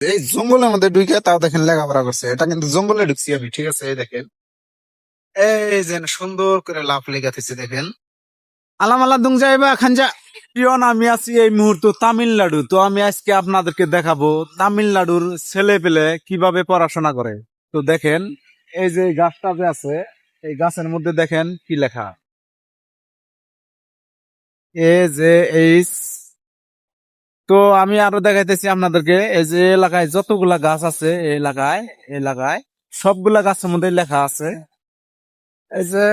এই জঙ্গলের মধ্যে ঢুকে তাও দেখেন লেখাপড়া করছে। এটা কিন্তু জঙ্গলে ঢুকছি আমি, ঠিক আছে? এই দেখেন। এই যে সুন্দর করে লাভ লেগাতেছে, দেখেন। আলামালা দুং যাইবা খানজা পিয়ন আমি আছি এই মুহূর্তে তামিলনাড়ু। তো আমি আজকে আপনাদেরকে দেখাবো তামিলনাড়ুর ছেলে পেলে কীভাবে পড়াশোনা করে। তো দেখেন, এই যে গাছটা যে আছে, এই গাছের মধ্যে দেখেন কি লেখা। এ যে এইচ তো আমি আরও দেখাইতেছি আপনাদেরকে, এই যে এলাকায় যতগুলা গাছ আছে এই এলাকায় এলাকায় সবগুলা গাছের মধ্যে লেখা আছে। এই যে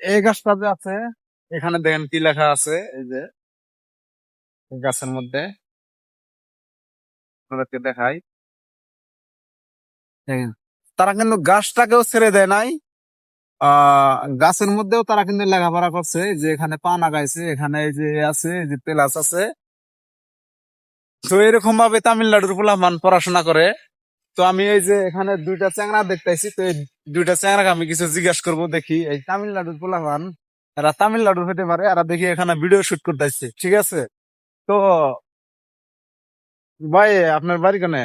এই গাছটা যে আছে, এখানে দেখেন কি লেখা আছে, এই যে গাছের মধ্যে। আপনাদেরকে দেখাই। তারা কিন্তু গাছটাকেও ছেড়ে দেয় নাই। গাছের মধ্যেও তারা কিন্তু লেখাপড়া করছে। যে এখানে পান গাইছে এখানে এই যে আছে যে পেলাস আছে। তো এরকম ভাবে তামিলনাড়ুর পোলামান পড়াশোনা করে। তো আমি এই যে এখানে দুইটা চ্যাংড়া দেখতেছি তো এই দুইটা চ্যাংড়াকে আমি কিছু জিজ্ঞাসা করব দেখি এই তামিলনাড়ুর পোলামান এরা তামিলনাড়ুর হতে পারে এরা দেখি এখানে ভিডিও শুট করতেছে ঠিক আছে? তো ভাই আপনার বাড়ি কোনে?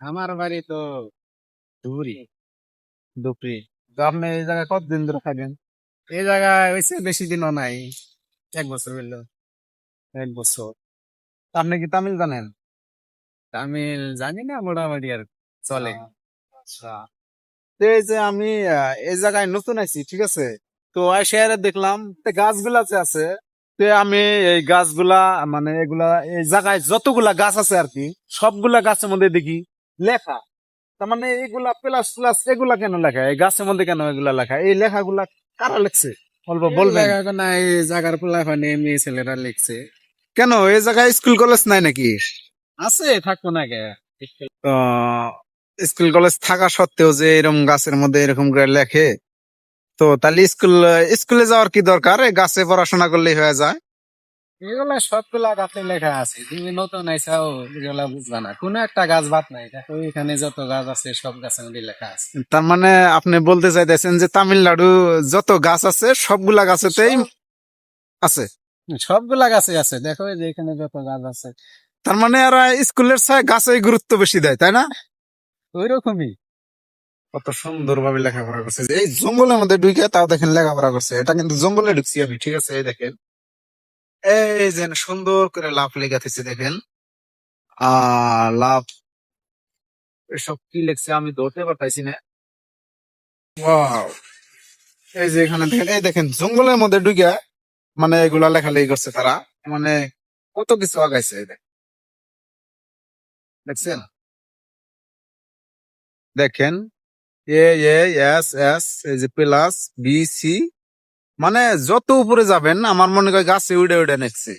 আমার বাড়ি তো দূরই দুপরি তো আপনি এই জায়গায় কতদিন ধরে থাকেন? এই জায়গায় হয়েছে বেশি দিনও নাই এক বছর হইল। এক বছর। আপনি কি তামিল জানেন? তামিল জানি না মোটামুটি আর চলে। আচ্ছা। তো এই যে আমি এই জায়গায় নতুন আছি ঠিক আছে? তো শহরে দেখলাম তো গাছগুলা যে আছে তো আমি এই গাছগুলা মানে এগুলা এই জায়গায় যতগুলা গাছ আছে আর কি সবগুলা গাছের মধ্যে দেখি লেখা। তার মানে এগুলা প্লাস প্লাস এগুলা কেন লেখা? এই গাছের মধ্যে কেন এগুলা লেখা? এই লেখাগুলা কারা লেখছে? অল্প বলবেন। বলবেন না এই জায়গার পোলাফানে মেয়ে ছেলেরা লিখছে। কেন? এই জায়গায় স্কুল কলেজ নাই নাকি? আছে থাকব না কে স্কুল কলেজ থাকা সত্ত্বেও যে এরকম গাছের মধ্যে এরকম করে লেখে তো তাহলে স্কুল স্কুলে যাওয়ার কি দরকার? গাছে পড়াশোনা করলেই হয়ে যায়। এগুলা সবগুলা গাছে লেখা আছে। তুমি নতুন আইসাও এগুলা বুঝবা না। কোনো একটা গাছ বাদ নাই। দেখো এখানে যত গাছ আছে সব মধ্যে লেখা আছে। তার মানে আপনি বলতে চাইতেছেন যে তামিলনাড়ু যত গাছ আছে সবগুলা গাছেতেই আছে? সবগুলা গাছে আছে। দেখো এই যে এখানে যত গাছ আছে। তার মানে এরা স্কুলের চাই গাছে গুরুত্ব বেশি দেয় তাই না? ওই রকমই কত সুন্দর ভাবে লেখাপড়া করছে। এই জঙ্গলের মধ্যে ঢুকে তাও দেখেন লেখাপড়া করছে। এটা কিন্তু জঙ্গলে ঢুকছি আমি ঠিক আছে? এই দেখেন। এই যে সুন্দর করে লাভ লেগাতেছে দেখেন। আহ লাভ এসব কি লেখছে আমি ধরতে পারতাইছি না! এই যে এখানে দেখেন এই দেখেন জঙ্গলের মধ্যে ঢুকে মানে এগুলা লেখালেখি করছে তারা। মানে কত কিছু আগাইছে। দেখছেন? দেখেন এ এস এস এই যে প্লাস বি সি মানে যত উপরে যাবেন, আমার মনে হয় গাছে উড়ে উড়ে নেছে